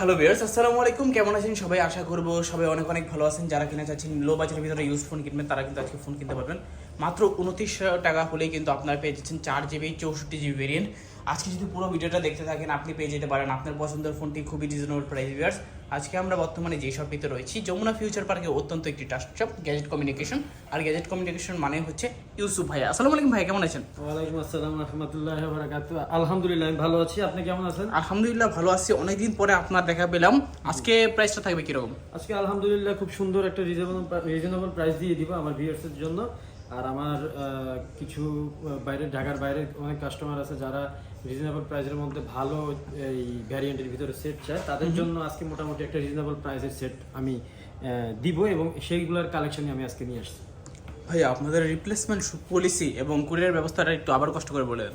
Hello বিয়ার্স আসসালামু আলাইকুম। কেমন আছেন সবাই? আশা করব সবাই অনেক অনেক ভালো আছেন। যারা কিনা চাচ্ছেন লো বাজারের ভিতরে ইউজ ফোন কিনবেন, তারা কিন্তু আজকে ফোন কিনতে পারবেন। মাত্র উনত্রিশ টাকা হলেই কিন্তু আপনারা পেয়ে যাচ্ছেন চার জিবি চৌষট্টি জিবি ভেরিয়েন্ট আজকে যদি পুরো ভিডিওটা দেখতে থাকেন আপনি পেয়ে যেতে পারেন। আপনার পছন্দের ফোনটি খুবই রিজনেবল প্রাইস ভিউয়ার্স আজকে আমরা বর্তমানে যে শপটিতে রয়েছি যমুনা ফিউচার পার্কে অত্যন্ত একটি টাস্ট শপ গ্যাজেট কমিউনিকেশন আর গ্যাজেট কমিউনিকেশন মানে হচ্ছে ইউসুফ ভাই আসসালামু আলাইকুম ভাই কেমন আছেন? ওয়ালাইকুম আসসালাম রহমতুল্লাহ বারাকাত আলহামদুলিল্লাহ আমি ভালো আছি। আপনি কেমন আছেন? আলহামদুলিল্লাহ ভালো আছি। অনেকদিন পরে আপনার দেখা পেলাম। আজকে প্রাইসটা থাকবে কীরকম? আজকে আলহামদুলিল্লাহ খুব সুন্দর একটা রিজনেবল রিজনেবল প্রাইস দিয়ে দিব আমার ভিউয়ার্সের জন্য। আর আমার কিছু বাইরে ঢাকার বাইরে অনেক কাস্টমার আছে যারা রিজনেবল প্রাইসের মধ্যে ভালো এই ভ্যারিয়েন্টের ভিতরে সেট চায় তাদের জন্য আজকে মোটামুটি একটা রিজনেবল প্রাইসের সেট আমি দিব এবং সেইগুলোর কালেকশনই আমি আজকে নিয়ে আসছি। ভাই আপনাদের রিপ্লেসমেন্ট পলিসি এবং কুরিয়ার ব্যবস্থাটা একটু আবার কষ্ট করে বলে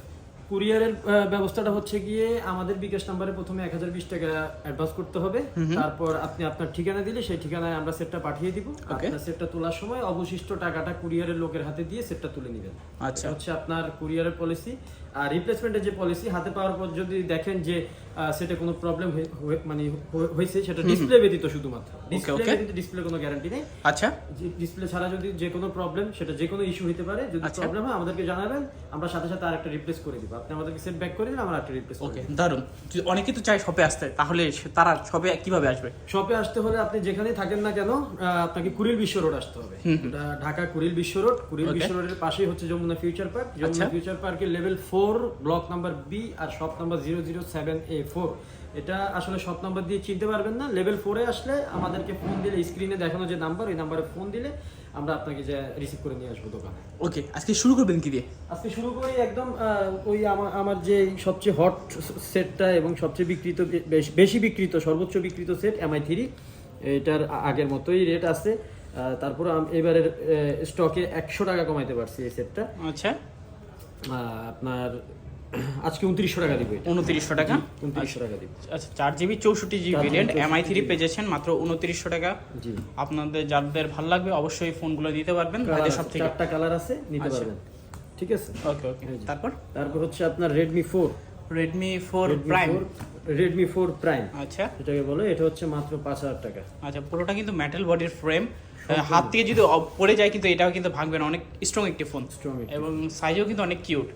কুরিয়ারের ব্যবস্থাটা হচ্ছে গিয়ে আমাদের বিকাশ নাম্বারে প্রথমে এক হাজার বিশ টাকা অ্যাডভান্স করতে হবে। তারপর আপনি আপনার ঠিকানা দিলে সেই ঠিকানায় আমরা সেটটা পাঠিয়ে দিব। আপনার সেটটা তোলার সময় অবশিষ্ট টাকাটা কুরিয়ারের লোকের হাতে দিয়ে সেটটা তুলে নেবেন। আচ্ছা। হচ্ছে আপনার কুরিয়ারের পলিসি রিপ্লেসমেন্টের যে পলিসি হাতে পাওয়ার পর যদি দেখেন যে সেটা কোনো প্রবলেম মানে হয়েছে সেটা ডিসপ্লে ব্যতীত শুধুমাত্র। ডিসপ্লে. ব্যতীত ডিসপ্লে কোনো গ্যারান্টি নেই। আচ্ছা। ডিসপ্লে ছাড়া যদি যে কোনো প্রবলেম সেটা যে কোনো ইস্যু হতে পারে যদি আচ্ছা। প্রবলেম হয় আমাদেরকে জানাবেন আমরা সাথে সাথে আরেকটা রিপ্লেস করে দিব। আপনি আমাদেরকে সেট ব্যাক করে দিন আমরা একটা রিপ্লেস ওকে দারুণ অনেকে তো চায় শপে আসতে তাহলে তারা শপে কীভাবে আসবে? শপে আসতে হলে আপনি যেখানেই থাকেন না কেন আপনাকে কুড়িল বিশ্ব রোড আসতে হবে। ঢাকা কুড়িল বিশ্ব রোড। কুড়িল Okay. বিশ্ব রোডের পাশেই হচ্ছে যমুনা ফিউচার পার্ক আচ্ছা। যমুনা ফিউচার পার্কের level four block number B R shop number zero zero seven A four এটা আসলে শপ নাম্বার দিয়ে চিনতে পারবেন না। লেভেল ফোরে আসলে আমাদেরকে ফোন দিলে স্ক্রিনে দেখানো যে নাম্বার ওই নাম্বারে ফোন দিলে আমরা আপনাকে যে রিসিভ করে নিয়ে আসব দোকানে। ওকে আজকে শুরু করবেন কি দিয়ে? আজকে শুরু করি একদম আহ, ওই আমার আমার যে সবচেয়ে হট সেটটা এবং সবচেয়ে বিক্রিত বেশ- বিক্রিত সর্বোচ্চ বিক্রিত সেট এমআই থ্রি এটার আগের মতোই রেট আছে। তারপর আম- এবারের স্টকে একশো টাকা কমাইতে পারছি এই সেটটা আচ্ছা। আপনার আজকে উনত্রিশশো টাকা দিবে উনত্রিশশো টাকা? উনত্রিশশো টাকা দিবে। আচ্ছা চার জিবি চৌষট্টি জিবি ভেরিয়েন্ট এমআই থ্রি পেয়েছেন মাত্র উনত্রিশশো টাকা। জি। আপনাদের যাদের ভালো লাগবে অবশ্যই ফোনগুলো দিতে পারবেন। তাদের ভাইদের সব থেকে চারটা কালার আছে নিতে আচ্ছা। পারবেন। ঠিক আছে? ওকে ওকে তারপর? তারপর হচ্ছে আপনার Redmi four Redmi four prime Redmi four prime আচ্ছা। এটাকে বলে এটা হচ্ছে মাত্র পাঁচ হাজার টাকা। আচ্ছা পুরোটা কিন্তু মেটাল বডির ফ্রেম হাত থেকে যদি পড়ে যায় কিন্তু এটাও কিন্তু ভাঙবে না। অনেক স্ট্রং একটি ফোন একটি এবং সাইজও কিন্তু অনেক কিউট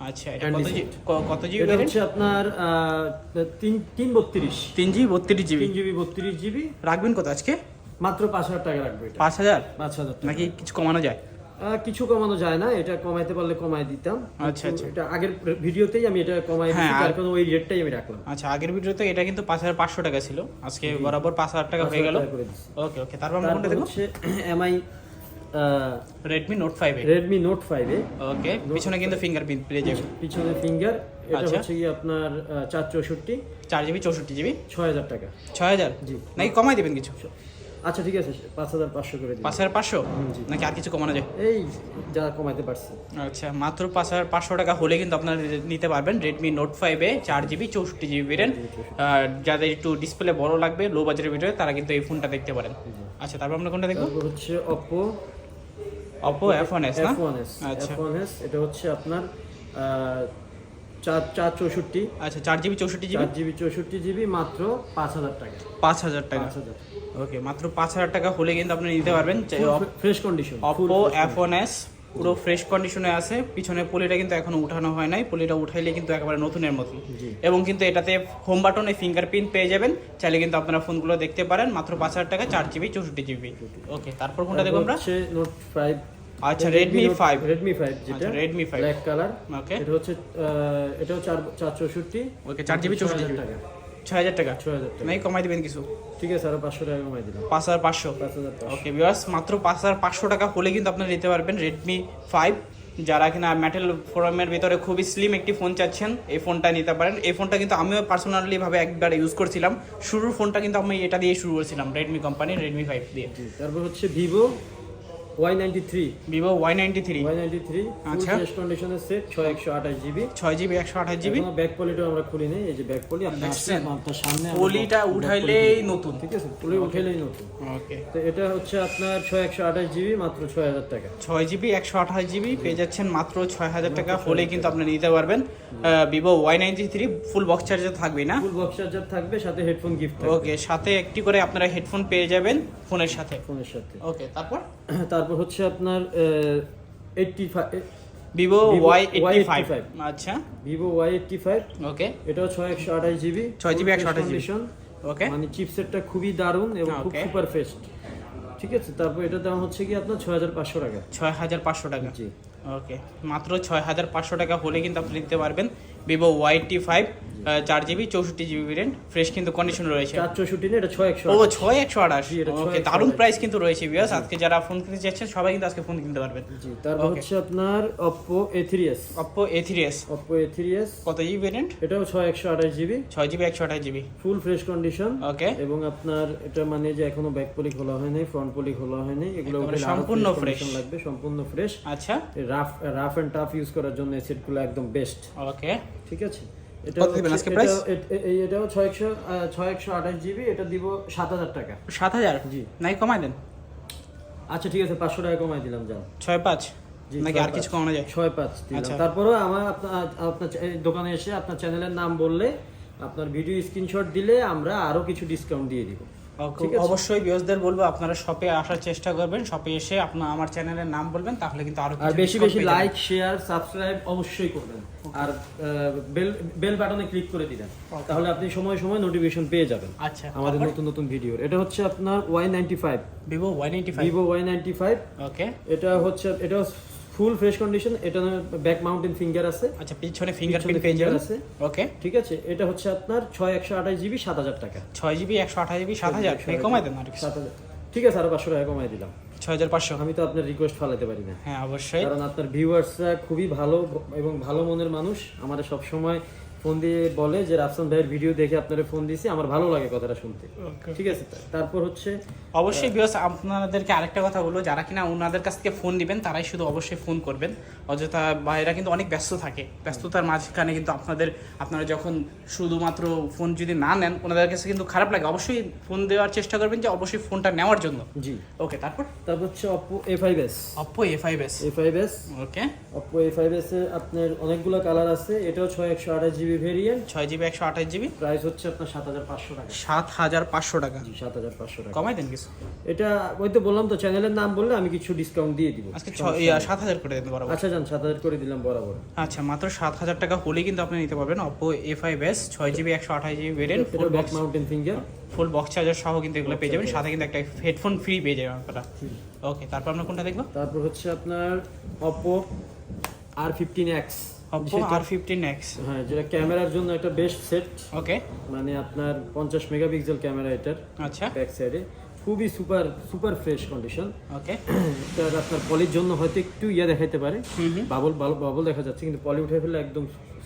আচ্ছা এটা কত জি- কত জিবি এটা হচ্ছে আপনার আহ, তিন তিন বত্রিশ। তিন জিবি বত্রিশ জিবি তিন জিবি বত্রিশ জিবি রাখবেন কত আজকে? মাত্র পাঁচ হাজার টাকা রাখবে এটা। পাঁচ হাজার? পাঁচ হাজার নাকি কিছু কমানো যায়? কিছু কমানো যায় না এটা কমাইতে পারলে কমাই দিতাম। আচ্ছা, আচ্ছা। এটা আগের ভিডিওতেই আমি এটা কমাই হ্যাঁ, আর- তার কারণে ওই রেটটাই আমি রাখলাম। আচ্ছা আগের ভিডিওতে এটা কিন্তু পাঁচ হাজার পাঁচশো টাকা ছিল। আজকে বরাবর পাঁচ হাজার টাকা হয়ে গেল। ওকে ওকে তারপর আমরা কোনটা দেখব MI Redmi note five Redmi note five A. Okay পিছনে কিন্তু ফিঙ্গারপ্রিন্ট পেয়ে যাবে। পিছনে ফিঙ্গার এটা আচ্ছা। হচ্ছে কি আপনার চার চৌষট্টি। চার জিবি চৌষট্টি জিবি? ছয় হাজার টাকা। ছয় হাজার? জি। নাকি কমাই দিবেন কিছু? আচ্ছা ঠিক আছে পাঁচ হাজার পাঁচশো করে পাঁচ হাজার পাঁচশো? নাকি আর কিছু কমানো যায়? এই যা কমাইতে পারছি। আচ্ছা মাত্র পাঁচ হাজার পাঁচশো টাকা হলে কিন্তু আপনারা নিতে পারবেন রেডমি নোট ফাইভে চার জিবি চৌষট্টি জিবি ভেরিয়েন্ট যাদের একটু ডিসপ্লে বড় লাগবে লো বাজারের ভিডিও তারা কিন্তু এই ফোনটা দেখতে পারেন। আচ্ছা তারপর আমরা কোনটা দেখব? হচ্ছে Oppo Oppo F one S না? আচ্ছা। এফ ওয়ান এস এটা হচ্ছে আপনার চার চার চৌষট্টি। আচ্ছা চার জিবি চৌষট্টি জিবি চার জিবি চৌষট্টি জিবি মাত্র পাঁচ হাজার টাকা। পাঁচ হাজার টাকা। পাঁচ হাজার ওকে মাত্র পাঁচ হাজার টাকা হলে কিন্তু আপনি নিতে পারবেন। Fresh condition Oppo one S পুরো ফ্রেশ কন্ডিশনে আছে। পিছনে পলিটা কিন্তু এখনও উঠানো হয় নাই। পলিটা উঠাইলে কিন্তু একেবারে নতুনের মতন জি। এবং কিন্তু এটাতে হোম বাটনে ফিঙ্গারপ্রিন্ট পেয়ে যাবেন। চাইলে কিন্তু আপনারা ফোনগুলো দেখতে পারেন। মাত্র পাঁচ হাজার টাকা চার জিবি চৌষট্টি জিবি ওকে তারপর কোনটা দেখব আমরা? নোট ফাইভ আচ্ছা রেডমি ফাইভ রেডমি ফাইভ যেটা আচ্ছা, Redmi 5 ব্ল্যাক কালার ওকে এটা হচ্ছে এটাও চার চার চৌষট্টি। ওকে চার জিবি চৌষট্টি জিবি টাকা। ছয় হাজার টাকা। ছয় হাজার টাকা। নাই কমাই দিবেন কিছু? ঠিক আছে আরও পাঁচশো টাকা কমাই দিলাম। পাঁচ হাজার পাঁচশো। ওকে বিয়ার্স মাত্র পাঁচ হাজার পাঁচশো টাকা হলে কিন্তু আপনারা নিতে পারবেন রেডমি ফাইভ যারা কিনা মেটাল ফোরামের ভিতরে খুবই স্লিম একটি ফোন চাচ্ছেন এই ফোনটা নিতে পারেন। এই ফোনটা কিন্তু আমিও পার্সোনালি ভাবে একবার ইউজ করছিলাম। শুরুর ফোনটা কিন্তু আমি এটা দিয়ে শুরু করেছিলাম রেডমি কোম্পানি রেডমি ফাইভ দিয়ে। তারপর হচ্ছে Vivo Y ninety three Vivo Y ninety three Y ninety three আচ্ছা। ফ্রেশ কন্ডিশনের সেট ছয় একশো আঠাশ জিবি। ছয় জিবি একশো আঠাশ জিবি? ব্যাক আমরা খুলি নেই এই যে ব্যাক পলি আপনি আসছেন, আপনার সামনে পলিটা উঠাইলেই নতুন। ঠিক আছে? পলি উঠাইলেই নতুন। ওকে তো এটা হচ্ছে আপনার ছয় একশো আঠাশ জিবি মাত্র ছয় হাজার টাকা। ছয় জিবি একশো আঠাশ জিবি পেয়ে যাচ্ছেন মাত্র ছয় হাজার টাকা। হলেই কিন্তু আপনি নিতে পারবেন। Vivo Y ninety three full box charger থাকবে না? ফুল বক্স চার্জার থাকবে সাথে হেডফোন গিফট ওকে সাথে একটি করে আপনারা হেডফোন পেয়ে যাবেন ফোনের সাথে। ফোনের সাথে। ওকে তারপর তারপর হচ্ছে আপনার eighty five Vivo Y eighty five আচ্ছা। Vivo Y eighty five okay এটাও ছয় একশো আঠাশ জিবি। 6GB 128 GB ওকে মানে চিপসেটটা খুবই দারুণ এবং খুব. সুপার ফেস্ট ঠিক আছে তারপর এটার দাম হচ্ছে কি আপনার ছয় হাজার পাঁচশো টাকা। ছয় হাজার পাঁচশো টাকা। জি। ওকে মাত্র ছয় হাজার পাঁচশো টাকা হলে কিন্তু আপনি নিতে পারবেন ভিভো ওয়াই টি ফাইভ চার জিবি চৌষট্টি জিবি ভেরিয়েন্ট ফ্রেশ কিন্তু কন্ডিশন রয়েছে। চার চৌষট্টি না এটা ছয় একশো ও ছয় একশো আঠাশ। ওকে দারুণ প্রাইস কিন্তু রয়েছে বিয়াস আজকে যারা ফোন কিনতে চাচ্ছেন সবাই কিন্তু আজকে ফোন কিনতে পারবেন। জি তারপর হচ্ছে আপনার Oppo A three S Oppo A three S Oppo A three S কত জিবি ভেরিয়েন্ট এটাও ছয় একশো আঠাশ জিবি ছয় জিবি একশো আঠাশ GB full fresh condition okay এবং আপনার এটা মানে যে এখনও ব্যাক পলি খোলা হয়নি ফ্রন্ট পলি খোলা হয়নি এগুলো সম্পূর্ণ fresh। লাগবে সম্পূর্ণ ফ্রেশ আচ্ছা। Rough rough and tough use করার জন্য এই সেটগুলো একদম বেস্ট ওকে ঠিক আছে? কত দিবেন আজকে price? এটাও- এ- এ- এই এটাও ছয় একশো ছয় একশো আঠাশ জিবি এটা দিব সাত হাজার টাকা। সাত হাজার? জি। নাই কমাই দেন? আচ্ছা ঠিক আছে পাঁচশো টাকা কমাই দিলাম যান। ছয় নাকি আর কিছু কমানো যায়? ছয় পাঁচ দিলাম। তারপরেও আমার আপনার দোকানে এসে আপনার চ্যানেলের নাম বললে আপনার ভিডিও স্ক্রিনশট দিলে আমরা আরও কিছু ডিসকাউন্ট দিয়ে দিব। অবশ্যই বিয়সদের বলব আপনারা শপে আসার চেষ্টা করবেন। শপে এসে আপনার আমার চ্যানেলের নাম বলবেন তাহলে কিন্তু আরও বেশি বেশি লাইক শেয়ার সাবস্ক্রাইব অবশ্যই করবেন। আর বেল বেল বাটনে ক্লিক করে দিবেন। তাহলে আপনি সময় সময় নোটিফিকেশন পেয়ে যাবেন। আচ্ছা আমাদের নতুন নতুন ভিডিওর এটা হচ্ছে আপনার Y ninety five Vivo Y ninety five Vivo Y ninety five okay এটা হচ্ছে এটা ফুল ফ্রেশ কন্ডিশন এটা ব্যাক মাউন্টেন ফিঙ্গার আছে। আচ্ছা পিছনে ফিঙ্গারপ্রিন্ট পেয়ে আছে। ওকে ঠিক আছে? এটা হচ্ছে আপনার ছয় একশো আঠাশ জিবি সাত হাজার টাকা। ছয় জিবি একশো আঠাশ জিবি সাত হাজার। কমাই দেন আর সাত হাজার। ঠিক আছে আরও পাঁচশো টাকা কমাই দিলাম। ছয় হাজার পাঁচশো। আমি তো আপনার রিকোয়েস্ট ফালাতে পারি না। হ্যাঁ অবশ্যই। কারণ আপনার ভিউয়ার্সরা খুবই ভালো এবং ভালো মনের মানুষ। আমাদের সব সময় ফোন দিয়ে বলে যে রাফসান ভাইয়ের ভিডিও দেখে আপনারা ফোন দিয়েছি আমার ভালো লাগে কথাটা শুনতে। ঠিক আছে তারপর হচ্ছে অবশ্যই বিয়স আপনাদেরকে আরেকটা কথা বলব। যারা কিনা ওনাদের কাছ থেকে ফোন দিবেন তারাই শুধু অবশ্যই ফোন করবেন। অযথা ভাইরা কিন্তু অনেক ব্যস্ত থাকে। ব্যস্ততার মাঝখানে কিন্তু আপনাদের আপনারা যখন শুধুমাত্র ফোন যদি না নেন ওনাদের কাছে কিন্তু খারাপ লাগে। অবশ্যই ফোন দেওয়ার চেষ্টা করবেন যে অবশ্যই ফোনটা নেওয়ার জন্য। জি। ওকে তারপর? তারপর হচ্ছে Oppo A five S Oppo A five S A five S okay Oppo A five S এর আপনার অনেকগুলো কালার আছে। এটাও ছয় একশো আঠাশ জিবি ভেরিয়েন্ট। ছয় জিবি একশো আঠাশ জিবি। প্রাইস হচ্ছে আপনার সাত হাজার পাঁচশো টাকা। সাত হাজার পাঁচশো টাকা। সাত হাজার পাঁচশো টাকা। কমাই দেন কিছু। এটা ওই তো বললাম তো চ্যানেলের নাম বললে আমি কিছু ডিসকাউন্ট দিয়ে দিব। আজকে ছয় সাত হাজার করে দেন বরাবর। আচ্ছা যান সাত হাজার করে দিলাম বরাবর। আচ্ছা মাত্র সাত হাজার টাকা হলেই কিন্তু আপনি নিতে পারবেন অপো এ ফাইভ এস ছয় জিবি একশো আঠাশ GB variant full box mounted finger full box charger সহ কিন্তু এগুলো পেয়ে যাবেন। সাথে কিন্তু একটা হেডফোন ফ্রি পেয়ে যাবেন আপনারা। ওকে তারপর আমরা কোনটা দেখব? তারপর হচ্ছে আপনার Oppo R fifteen X R fifteen X হ্যাঁ যেটা ক্যামেরার জন্য একটা বেস্ট সেট ওকে মানে আপনার পঞ্চাশ মেগাপিক্সেল ক্যামেরা এটার আচ্ছা। ব্যাক সাইডে খুবই super super fresh condition okay আপনার পলির জন্য হয়তো একটু ইয়ে দেখাইতে পারে। বাবল বাবল দেখা যাচ্ছে কিন্তু পলি উঠে ফেলে একদম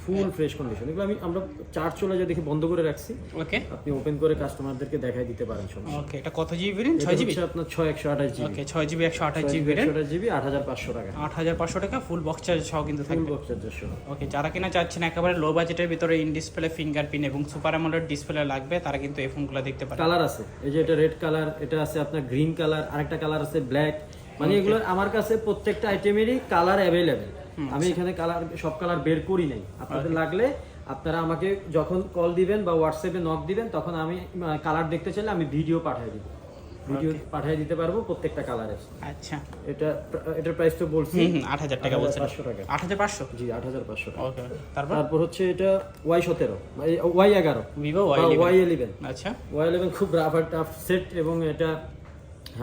ফুল ফ্রেশ কন্ডিশন এগুলো আমি আমরা চার্জ চলে যা দেখে বন্ধ করে রাখছি। ওকে আপনি ওপেন করে কাস্টমারদেরকে দেখাই দিতে পারেন সমস্যা। ওকে এটা কত জিবি ভেরিয়েন্ট এটা ছয় জিবি হচ্ছে আপনার ছয় একশো আঠাশ জিবি ওকে ছয় জিবি একশো আঠাশ জিবি ভেরিয়েন্ট জিবি আট হাজার পাঁচশো টাকা। আট হাজার পাঁচশো টাকা ফুল বক্স চার্জ সহ কিন্তু থাকবে। ফুল বক্স চার্জার সহ। ওকে যারা কিনা চাচ্ছেন একেবারে লো বাজেটের ভিতরে ইন ডিসপ্লে ফিঙ্গারপ্রিন্ট এবং সুপার অ্যামোলেড ডিসপ্লে লাগবে তারা কিন্তু এই ফোনগুলো দেখতে পারে কালার আছে। এই যে এটা রেড কালার এটা আছে আপনার গ্রিন কালার আরেকটা কালার আছে ব্ল্যাক মানে এগুলো আমার কাছে প্রত্যেকটা আইটেমেরই কালার অ্যাভেলেবেল আমি এখানে কালার সব কালার বের করি নাই। আপনাদের লাগলে আপনারা আমাকে যখন কল দিবেন বা হোয়াটসঅ্যাপে নক দিবেন তখন আমি কালার দেখতে চাইলে আমি ভিডিও পাঠিয়ে দিব। ভিডিও পাঠিয়ে দিতে পারব প্রত্যেকটা কালারের আচ্ছা। এটা এটার প্রাইস তো বলছি। হুম হুম আট হাজার টাকা বলছেন। পাঁচশো টাকা। আট হাজার পাঁচশো? জি আট হাজার পাঁচশো টাকা। ওকে তারপর? তারপর হচ্ছে এটা ওয়াই সতেরো। ওয়াই এগারো। ভিভো ওয়াই ওয়াই ইলেভেন আচ্ছা। ওয়াই ইলেভেন খুব রাফ আর টাফ সেট এবং এটা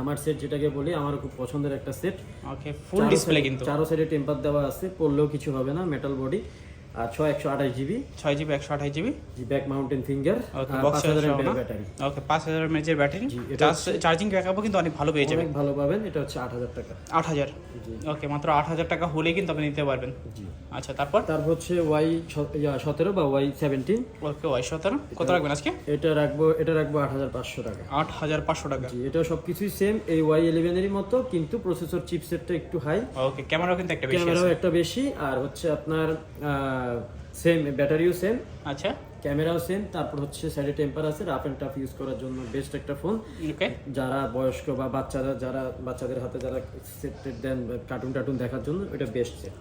আমার সেট যেটাকে বলি আমার খুব পছন্দের একটা সেট ওকে ফুল ডিসপ্লে কিন্তু। চারো সাইডে টেম্পার দেওয়া আছে পড়লেও কিছু হবে না মেটাল বডি আর ছয় একশো আঠাশ জিবি। ছয় জিবি একশো আঠাশ GB. Back mounted finger okay box battery okay পাঁচ হাজার এমএচের ব্যাটারি চার্জিং ব্যাকআপও কিন্তু অনেক ভালো পেয়ে যাবেন। ভালো পাবেন এটা হচ্ছে আট হাজার টাকা। আট হাজার। ওকে মাত্র আট হাজার টাকা হলেই কিন্তু আপনি নিতে পারবেন। জি। আচ্ছা তারপর? তারপর হচ্ছে ওয়াই সতেরো বা ওয়াই সেভেন্টিন। ওকে ওয়াই সতেরো। কত রাখবেন আজকে? এটা রাখব এটা রাখব আট হাজার পাঁচশো টাকা। আট হাজার পাঁচশো টাকা। জি এটা সবকিছুই সেম এই ওয়াই ইলেভেনেরই মতো কিন্তু প্রসেসর চিপসেটটা একটু হাই ওকে ক্যামেরাও কিন্তু একটা বেশি ক্যামেরাও একটা বেশি আর হচ্ছে আপনার সেম ব্যাটারিও সেম আচ্ছা। ক্যামেরাও সেম তারপর হচ্ছে সাইডে টেম্পার আছে রাফ অ্যান্ড টাফ ইউজ করার জন্য বেস্ট একটা ফোন ওকে যারা বয়স্ক বা বাচ্চারা যারা বাচ্চাদের হাতে যারা সেট দেন কার্টুন টার্টুন দেখার জন্য এটা বেস্ট সেট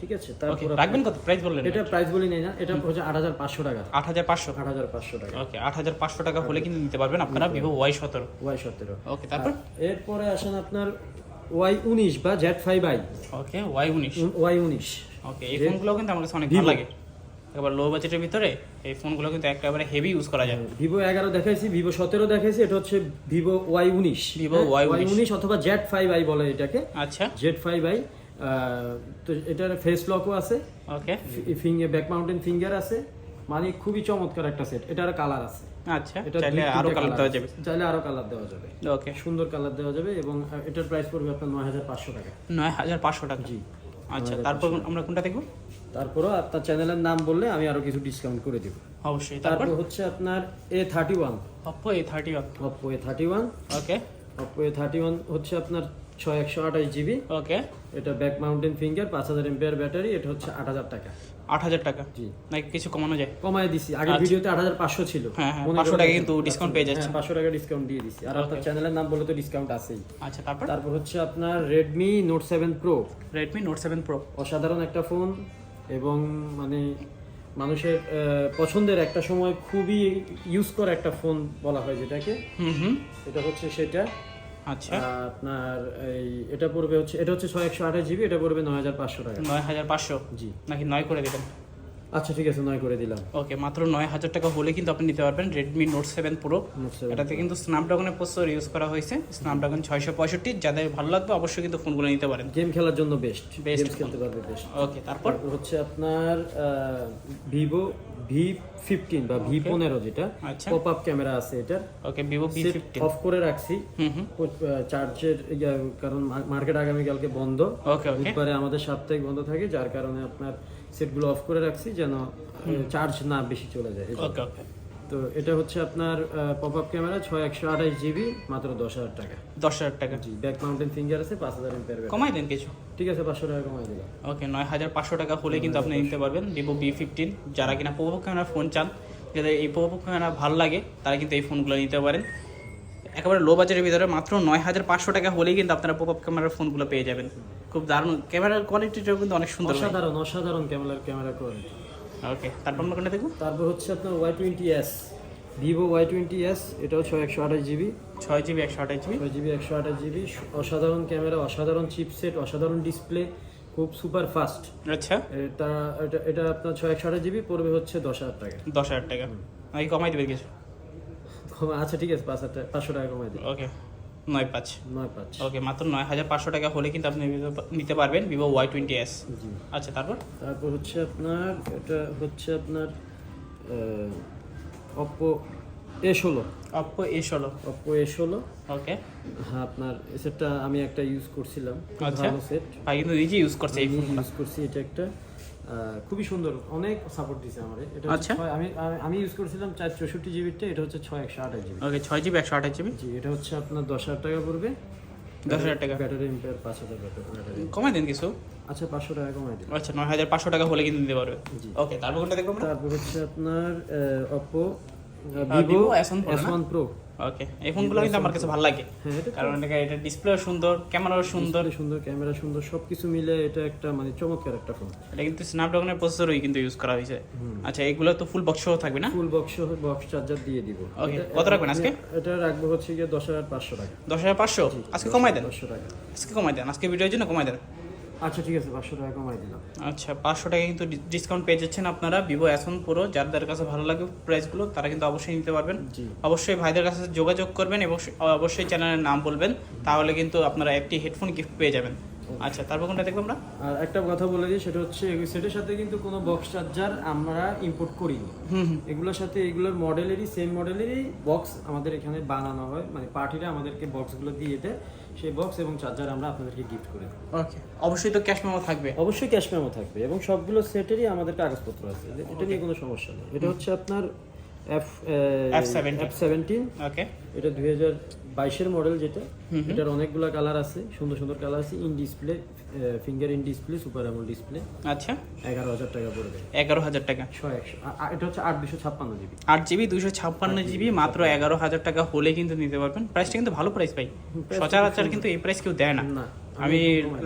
ঠিক আছে? তারপর রাখবেন কত? প্রাইস বললেন এটা প্রাইস বলি নেই না এটা হচ্ছে আট হাজার পাঁচশো টাকা। আট হাজার পাঁচশো? আট হাজার পাঁচশো টাকা। ওকে আট হাজার পাঁচশো টাকা হলে কিন্তু নিতে পারবেন আপনারা ভিভো ওয়াই সতেরো। ওয়াই সতেরো। ওকে তারপর? এরপরে আসেন আপনার ওয়াই উনিশ বা Z five I okay Y উনিশ। ওয়াই উনিশ। ওকে এই ফোনগুলো কিন্তু আমার কাছে অনেক ভালো লাগে। এবার লো বাজেটের ভিতরে এই ফোনগুলো কিন্তু একেবারে হেভি ইউজ করা যায়। ভিভো এগারো দেখাইছি ভিভো সতেরো দেখাইছি এটা হচ্ছে ভিভো ওয়াই উনিশ। Vivo Y19 উনিশ। অথবা জেড ফাইভ আই বলে এটাকে। আচ্ছা। জেড ফাইভ আই তো এটার ফেস লকও আছে। Okay finger back mounted finger আছে। মানে খুবই চমৎকার একটা সেট এটার কালার আছে। আচ্ছা এটা চাইলে আরও কালার দেওয়া যাবে। চাইলে আরও কালার দেওয়া যাবে। ওকে সুন্দর কালার দেওয়া যাবে এবং এটার প্রাইস পড়বে আপনার নয় হাজার পাঁচশো টাকা। নয় হাজার পাঁচশো টাকা। জি। আচ্ছা তারপর আমরা কোনটা দেখব? তারপরও আপনার চ্যানেলের নাম বললে আমি আরও কিছু ডিসকাউন্ট করে দেবো। অবশ্যই তারপর? হচ্ছে আপনার A thirty one Oppo A thirty one Oppo A thirty one okay Oppo A thirty one হচ্ছে আপনার ছয় একশো আঠাশ জিবি ওকে এটা ব্যাক মাউন্টেন ফিঙ্গার পাঁচ হাজার এমপিয়ার ব্যাটারি এটা হচ্ছে আট হাজার টাকা। আট হাজার টাকা। নাকি কিছু কমানো যায়? কমায় দিছি। আগের ভিডিওতে আট হাজার পাঁচশো ছিল। হ্যাঁ, হ্যাঁ, মনে 500 করে টাকা কিন্তু discount পেয়ে যাচ্ছে। হ্যাঁ, পাঁচশো টাকা ডিসকাউন্ট দিয়ে দিছি। আর আপনার চ্যানেলের নাম বলে তো ডিসকাউন্ট আছেই। আচ্ছা তারপর? তারপর হচ্ছে আপনার Redmi note seven pro Redmi note seven pro অসাধারণ একটা ফোন এবং মানে মানুষের পছন্দের একটা সময় খুবই ইউজ করা একটা ফোন বলা হয় যেটাকে। হুম হুম। এটা হচ্ছে সেটা। আচ্ছা। আপনার এই এটা পড়বে হচ্ছে এটা হচ্ছে ছয় একশো আঠাশ জিবি এটা পড়বে নয় হাজার পাঁচশো টাকা। নয় হাজার পাঁচশো? জি। নাকি নয় করে দেবেন? আচ্ছা ঠিক আছে নয় করে দিলাম। ওকে মাত্র নয় হাজার টাকা হলে কিন্তু আপনি নিতে পারবেন রেডমি নোট সেভেন প্রো এটাতে কিন্তু স্ন্যাপড্রাগনের প্রসেসর ইউজ করা হয়েছে স্ন্যাপড্রাগন ছয়শো পঁয়ষট্টি। যাদের ভালো লাগবে অবশ্যই কিন্তু ফোনগুলো নিতে পারেন। গেম খেলার জন্য বেস্ট গেমস খেলতে পারবে বেস্ট ওকে তারপর? হচ্ছে আপনার ভিভো ভি ফিফটিন বা ভি পনেরো যেটা। পপ আপ ক্যামেরা আছে এটার। Okay Vivo V fifteen off করে রাখছি। হুম হুম। চার্জের কারণ মার্কেট আগামীকালকে বন্ধ। ওকে ওকে। বুধবারে আমাদের সাপ্তাহিক বন্ধ থাকে যার কারণে আপনার সেটগুলো অফ করে রাখছি যেন চার্জ না বেশি চলে যায় তো এটা হচ্ছে আপনার পপ আপ ক্যামেরা ছয় একশো আঠাশ জিবি মাত্র দশ হাজার টাকা। দশ হাজার টাকা। জি ব্যাক মাউন্টেন ফিঙ্গার আছে পাঁচ হাজার এমপিআর কমাই দেন কিছু। ঠিক আছে পাঁচশো টাকা কমাই দিলাম। ওকে নয় হাজার পাঁচশো টাকা হলে কিন্তু আপনি নিতে পারবেন ভিভো বি ফিফটিন যারা কিনা পোভো ক্যামেরা ফোন চান যাদের এই পোভো ক্যামেরা ভালো লাগে তারা কিন্তু এই ফোনগুলো নিতে পারেন। একেবারে লো বাজেটের ভিতরে মাত্র নয় হাজার পাঁচশো টাকা হলেই কিন্তু আপনারা পপ আপ ক্যামেরার ফোনগুলো পেয়ে যাবেন। খুব দারুণ ক্যামেরার কোয়ালিটিটাও কিন্তু অনেক সুন্দর অসাধারণ অসাধারণ ক্যামেরার ক্যামেরা কোয়ালিটি ওকে তারপর আমরা কোনটা দেখব? তারপর হচ্ছে আপনার Y twenty S Vivo Y twenty S এটাও ছয় একশো আঠাশ জিবি ছয় জিবি একশো আঠাশ জিবি ছয় জিবি একশো আঠাশ জিবি অসাধারণ ক্যামেরা অসাধারণ চিপসেট অসাধারণ ডিসপ্লে খুব সুপার ফাস্ট আচ্ছা। এটা এটা এটা আপনার ছয় একশো আঠাশ জিবি পড়বে হচ্ছে দশ হাজার টাকা। দশ হাজার টাকা। নাকি কমাই দেবে কিছু। আচ্ছা ঠিক আছে পাঁচ হাজার টাকা পাঁচশো টাকা কমাই দিই ওকে নয় পাঁচ। নয় পাঁচ। ওকে মাত্র নয় হাজার পাঁচশো টাকা হলে কিন্তু আপনি নিতে পারবেন ভিভো ওয়াই টোয়েন্টি এস আচ্ছা তারপর? তারপর হচ্ছে আপনার এটা হচ্ছে আপনার অপো এ ষোলো। অপ্পো এ ষোলো। অপো এ ষোলো। ওকে। হ্যাঁ আপনার সেটটা আমি একটা ইউজ করছিলাম। আচ্ছা। ভালো সেট ভাই কিন্তু নিজে ইউজ করছে এই ফোনটা। ইউজ করছি এটা একটা। খুবই সুন্দর অনেক সাপোর্ট দিছে আমার। এটা আচ্ছা। আমি আমি- ইউজ করছিলাম চার চৌষট্টি জিবিটা এটা হচ্ছে ছয় একশো আঠাশ জিবি ওকে ছয় জিবি একশো আঠাশ জিবি জি এটা হচ্ছে আপনার দশ হাজার টাকা পড়বে। দশ হাজার টাকা। ব্যাটারি এম্পিয়ার পাঁচ হাজার ব্যাটারি কমাই দেন কিছু? আচ্ছা পাঁচশো টাকা কমাই দিন। আচ্ছা নয় হাজার পাঁচশো টাকা হলে কিন্তু নিতে পারবে। জি। ওকে তারপর কোনটা দেখব তারপর হচ্ছে আপনার Oppo Vivo S1 S one pro okay এই ফোনগুলো কিন্তু আমার কাছে ভালো লাগে। হ্যাঁ কারণ এটা ডিসপ্লেও সুন্দর ক্যামেরাও সুন্দর। সুন্দর ক্যামেরা সুন্দর সবকিছু মিলে এটা একটা মানে চমৎকার একটা ফোন এটা কিন্তু স্ন্যাপড্রাগনের প্রসেসরই কিন্তু ইউজ করা হয়েছে। আচ্ছা এগুলো তো ফুল বক্স থাকবে না? ফুল বক্স বক্স চার্জার দিয়ে দিব। এটা- কত রাখবেন আজকে? এটা রাখব হচ্ছে গিয়ে দশ হাজার পাঁচশো টাকা। দশ হাজার পাঁচশো? আজকে কমাই দেন? টাকা। আজকে কমাই দেন আজকে ভিডিওর জন্য কমাই দেন। আচ্ছা ঠিক আছে পাঁচশো টাকা কমাই দিলাম। আচ্ছা পাঁচশো টাকা কিন্তু ডিসকাউন্ট পেয়ে যাচ্ছেন আপনারা। ভিভো এখন পুরো যাদের কাছে ভালো লাগে প্রাইসগুলো তারা কিন্তু অবশ্যই নিতে পারবেন। অবশ্যই ভাইদের কাছে যোগাযোগ করবেন এবং অবশ্যই চ্যানেলের নাম বলবেন তাহলে কিন্তু আপনারা একটি হেডফোন গিফট পেয়ে যাবেন। আচ্ছা তারপর কোনটা দেখব আমরা? আর একটা কথা বলে দিই সেটা হচ্ছে এই সেটের সাথে কিন্তু কোনো বক্স চার্জার আমরা ইম্পোর্ট করিনি। এগুলোর সাথে এগুলোর মডেলেরই সেম মডেলেরই বক্স আমাদের এখানে বানানো হয়। মানে পার্টিরা আমাদেরকে বক্সগুলো দিয়ে দেয়। সেই বক্স এবং চার্জার আমরা আপনাদেরকে গিফট করে দিই। ওকে অবশ্যই তো ক্যাশ মেমো থাকবে। অবশ্যই ক্যাশ মেমো থাকবে এবং সবগুলো সেটেরই আমাদের কাগজপত্র আছে। এটা নিয়ে কোনো সমস্যা নেই। এটা হচ্ছে আপনার এফ এফ সেভেন্টিন ওকে এটা দুই হাজার বাইশের মডেল যেটা। এটার অনেকগুলো কালার আছে সুন্দর সুন্দর কালার আছে। In display finger in display super AMOLED display আচ্ছা। এগারো হাজার টাকা পড়বে। এগারো হাজার টাকা। ছয় একশো এটা হচ্ছে আট দুশো ছাপ্পান্ন জিবি। আট জিবি দুশো ছাপ্পান্ন জিবি মাত্র এগারো হাজার টাকা হলে কিন্তু নিতে পারবেন। প্রাইসটা কিন্তু ভালো প্রাইস পাই সচরাচর কিন্তু এই প্রাইস কেউ দেয় না। না। আমি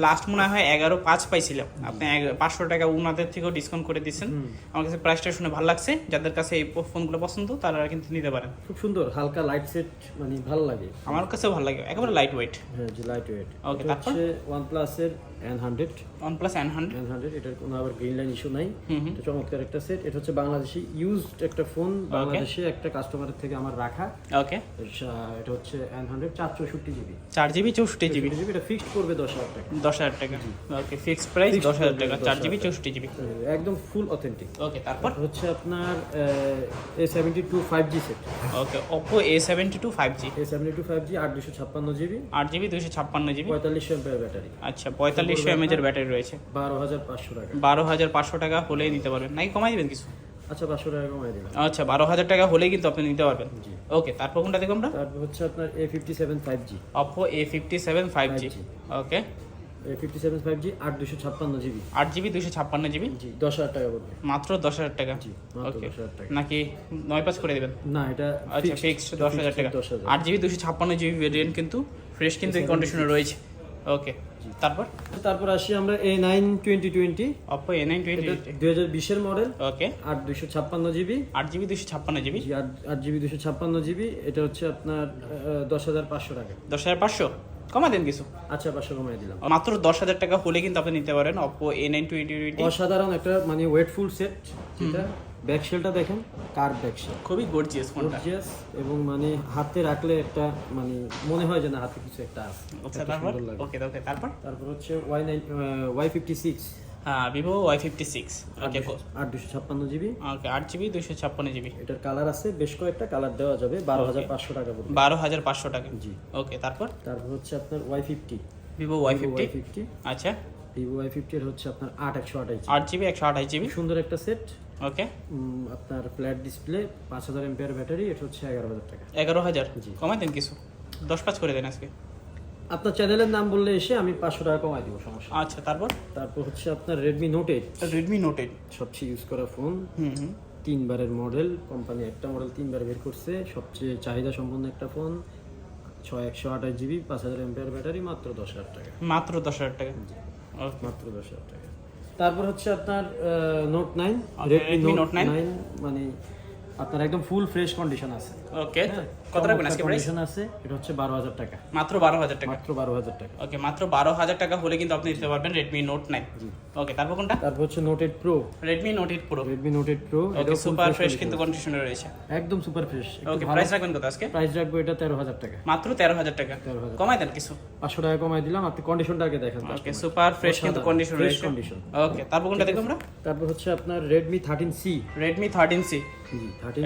লাস্ট মনে হয় এগারো পাঁচ পাইছিলাম। আপনি পাঁচশো টাকা উনাদের থেকেও ডিসকাউন্ট করে দিচ্ছেন আমার কাছে প্রাইসটা শুনে ভালো লাগছে। যাদের কাছে এই ফোনগুলো পছন্দ তারা কিন্তু নিতে পারেন। খুব সুন্দর হালকা লাইট সেট মানে ভালো লাগে। আমার কাছেও ভালো লাগে একেবারে লাইট ওয়েট হ্যাঁ লাইট ওয়েট ওকে তারপর? ওয়ান প্লাসের N hundred hundred N hundred এটার কোনো আবার গ্রিন লাইন ইস্যু নাই। এটা চমৎকার একটা সেট এটা হচ্ছে বাংলাদেশি ইউজড একটা ফোন বাংলাদেশে একটা কাস্টমারের থেকে আমার রাখা। ওকে এটা- হচ্ছে এন হান্ড্রেড চার চৌষট্টি জিবি চার জিবি চৌষট্টি জিবি জিবি এটা ফিক্সড করবে দশ হাজার টাকা। দশ হাজার টাকা। ওকে ফিক্স প্রাইস Fixed দশ হাজার price টাকা 10,000 চার জিবি চৌষট্টি জিবি একদম ফুল অথেন্টিক ওকে তারপর? হচ্ছে আপনার A seventy two five G set okay A seventy five G আট দুশো ছাপ্পান্ন জিবি আট জিবি দুইশো ছাপ্পান্ন জিবি পঁয়তাল্লিশশো এমপের ব্যাটারি আচ্ছা পঁয়তাল্লিশশো এমএজের ব্যাটারি রয়েছে। বারো হাজার পাঁচশো টাকা। বারো হাজার পাঁচশো টাকা হলেই নিতে পারবেন। নাকি কমাই দিবেন কিছু? আচ্ছা পাঁচশো টাকা কমাই দিলাম আচ্ছা বারো হাজার টাকা হলেই কিন্তু আপনি নিতে পারবেন। জি। ওকে তারপর কোনটা দেখব আমরা? তারপর হচ্ছে আপনার A fifty seven five G Oppo A fifty seven five G 5G okay. Fifty seven five G আট দুশো ছাপ্পান্ন জিবি আট জিবি দুইশো ছাপ্পান্ন জিবি জি দশ হাজার টাকা পড়বে মাত্র দশ হাজার টাকা? জি ওকে। দশ নাকি নয় পাঁচ করে দেবেন? না এটা আচ্ছা ফিক্সড দশ হাজার টাকা। দশ আট জিবি দুশো ছাপ্পান্ন জিবি ভেরিয়েন্ট কিন্তু ফ্রেশ কিন্তু এই কন্ডিশনে রয়েছে। ওকে। তারপর? তারপর আসি আমরা A nine twenty twenty Oppo A nine twenty দুই হাজার বিশের মডেল ওকে আট দুশো ছাপ্পান্ন জিবি। আট জিবি দুশো ছাপ্পান্ন জিবি? আট জিবি দুশো ছাপ্পান্ন জিবি। এটা হচ্ছে আপনার দশ হাজার পাঁচশো টাকা। দশ হাজার পাঁচশো? কমা দেন কিছু। আচ্ছা পাঁচশো কমাই দিলাম। মাত্র দশ হাজার টাকা হলে কিন্তু আপনি নিতে পারেন Oppo A nine twenty twenty অসাধারণ একটা মানে ওয়েটফুল সেট যেটা ব্যাক শেলটা দেখেন কার ব্যাক শেল খুবই গর্জিয়াস ফোনটা। গর্জিয়াস এবং মানে হাতে রাখলে একটা মানে মনে হয় যে না হাতে কিছু একটা আছে। আচ্ছা তারপর। ওকে ওকে তারপর? তারপর হচ্ছে Y nine Y fifty six হ্যাঁ Vivo Y fifty six okay আট দুশো ছাপ্পান্ন জিবি। ওকে আট জিবি দুশো ছাপ্পান্ন জিবি। এটার কালার আছে বেশ কয়েকটা কালার দেওয়া যাবে বারো হাজার পাঁচশো টাকা পড়বে বারো হাজার পাঁচশো টাকা। জি। ওকে তারপর? তারপর হচ্ছে আপনার Y fifty Vivo Y fifty আচ্ছা। ভিভো ওয়াই ফিফটির হচ্ছে আপনার আট একশো আঠাইশ আট জিবি একশো আঠাশ জিবি। সুন্দর একটা সেট ওকে। আপনার ফ্ল্যাট ডিসপ্লে পাঁচ হাজার এমপিআর ব্যাটারি এটা হচ্ছে এগারো হাজার টাকা। এগারো হাজার। কমাই দেন কিছু। দশ পাঁচ করে দেন আজকে। আপনার চ্যানেলের নাম বললে এসে আমি পাঁচশো টাকা কমাই দিব সমস্যা আচ্ছা তারপর? তারপর হচ্ছে আপনার Redmi note eight Redmi note eight সবচেয়ে ইউজ করা ফোন হুম হুম। তিনবারের মডেল কোম্পানি একটা মডেল তিনবার বের করছে। সবচেয়ে চাহিদা সম্পন্ন একটা ফোন ছয় একশো আঠাশ জিবি পাঁচ হাজার এমপিআর ব্যাটারি মাত্র দশ হাজার টাকা। মাত্র দশ হাজার টাকা। মাত্র দশ হাজার টাকা। তারপর হচ্ছে আপনার নোট নাইন নোট নাইন মানে আপনার একদম ফুল ফ্রেশ কন্ডিশন আছে। ওকে কত রাখবেন আজকে প্রাইস আছে এটা হচ্ছে বারো হাজার টাকা। মাত্র বারো হাজার টাকা? মাত্র বারো হাজার টাকা। ওকে মাত্র বারো হাজার টাকা হলে কিন্তু আপনি নিতে পারবেন রেডমি নোট নাইন ওকে তারপর কোনটা? তারপর হচ্ছে note eight pro Redmi note eight pro Redmi note eight pro okay super fresh কিন্তু কন্ডিশনে রয়েছে। একদম সুপার ফ্রেশ ওকে প্রাইস রাখবেন কত আজকে? প্রাইস রাখব এটা তেরো হাজার টাকা। মাত্র তেরো হাজার টাকা। কমাই দেন কিছু। পাঁচশো টাকা কমাই দিলাম আপনি কন্ডিশনটা আগে দেখেন। ওকে সুপার ফ্রেশ কিন্তু কন্ডিশন রয়েছে। কন্ডিশন ওকে তারপর কোনটা দেখো আমরা? তারপর হচ্ছে আপনার সি রেডমি থার্টিন সি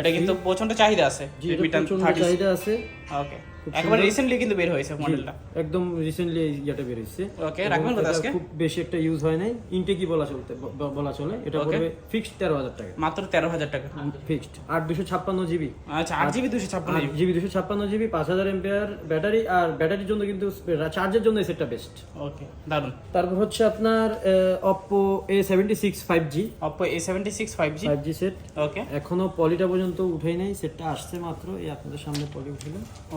এটা কিন্তু প্রচণ্ড চাহিদা আছে। জি রেডমি এটা চাহিদা আছে। ওকে একবার রিসেন্টলি কিন্তু বের হয়েছে মডেলটা একদম রিসেন্টলি এই ইয়েটা বেরিয়েছে ওকে রাখবেন কত আজকে? খুব বেশি একটা ইউজ হয় নাই। ইনটেকই বলা চলতে বলা চলে। এটা পড়বে ফিক্সড তেরো হাজার টাকা। মাত্র তেরো হাজার টাকা। ফিক্সড জিবি আচ্ছা আট জিবি দুশো ছাপ্পান্ন আট জিবি দুশো ছাপ্পান্ন জিবি পাঁচ হাজার এমপিআর ব্যাটারি আর ব্যাটারির জন্য কিন্তু চার্জের জন্য এই সেটটা বেস্ট ওকে দারুণ তারপর হচ্ছে আপনার Oppo A seventy six five G Oppo A seventy six five G five G set okay এখনও পলিটা পর্যন্ত উঠেই নাই। সেটটা আসছে মাত্র। এই আপনাদের সামনে পলি উঠেল।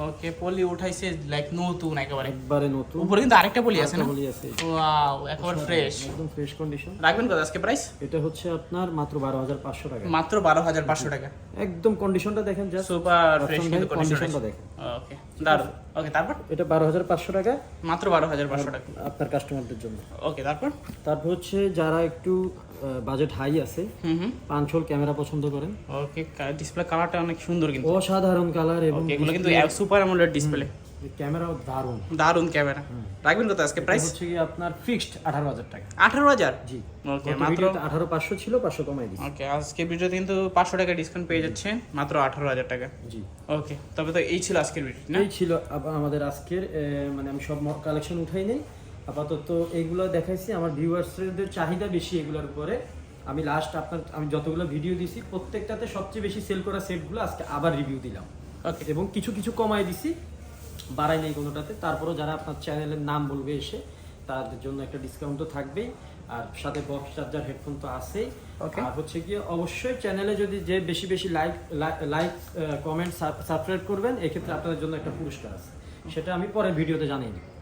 ওকে পলি উঠাইছে লাইক নতুন একেবারে। একবারে নতুন। উপরে কিন্তু আরেকটা পলি আছে না? পলি আছে। ওয়াও একেবারে ফ্রেশ একদম ফ্রেশ কন্ডিশন রাখবেন কত আজকে প্রাইস এটা হচ্ছে আপনার মাত্র বারো হাজার পাঁচশো টাকা। মাত্র বারো হাজার পাঁচশো টাকা। একদম কন্ডিশনটা দেখেন জাস্ট সুপার ফ্রেশ কন্ডিশনটা দেখেন। ওকে দারুণ ওকে তারপর? এটা বারো হাজার পাঁচশো টাকা। মাত্র বারো হাজার পাঁচশো টাকা। আপনার কাস্টমারদের জন্য। ওকে তারপর? তারপর হচ্ছে যারা একটু বাজেট হাই আছে হুম হুম। পাঁচশোল ক্যামেরা পছন্দ করেন। ওকে ডিসপ্লে কালারটা অনেক সুন্দর কিন্তু। অসাধারণ কালার এবং এগুলো কিন্তু সুপার অ্যামোলেড ডিসপ্লে ক্যামেরাও দারুণ। দারুণ ক্যামেরা। রাখবেন কত আজকে প্রাইস হচ্ছে কি আপনার ফিক্সড আঠারো হাজার টাকা। আঠারো হাজার? জি। ওকে মাত্র ছিল পাঁচশো কমাই দিচ্ছি ওকে আজকে ভিডিওতে কিন্তু পাঁচশো টাকা ডিসকাউন্ট পেয়ে যাচ্ছেন মাত্র আঠারো হাজার টাকা। জি। ওকে তবে তো এই ছিল আজকের ভিডিও না? এই ছিল আমাদের আজকের মানে আমি সব কালেকশন উঠাই নেই। আপাতত এইগুলো দেখাইছি আমার ভিউয়ার্সদের চাহিদা বেশি এগুলোর উপরে। আমি লাস্ট আপনার আমি যতগুলো ভিডিও দিছি প্রত্যেকটাতে সবচেয়ে বেশি সেল করা সেটগুলো আজকে আবার রিভিউ দিলাম। এবং কিছু কিছু কমাই দিছি। বাড়াই নেই কোনোটাতে। তারপরেও যারা আপনার চ্যানেলের নাম বলবে এসে তাদের জন্য একটা ডিসকাউন্ট তো থাকবেই। আর সাথে বক্স চার্জার হেডফোন তো আছেই. আর হচ্ছে গিয়ে অবশ্যই চ্যানেলে যদি যে বেশি বেশি লাইক লাইক কমেন্ট সাবস্ক্রাইব করবেন এক্ষেত্রে আপনাদের জন্য একটা পুরস্কার আছে। সেটা আমি পরে ভিডিওতে জানিয়ে দিই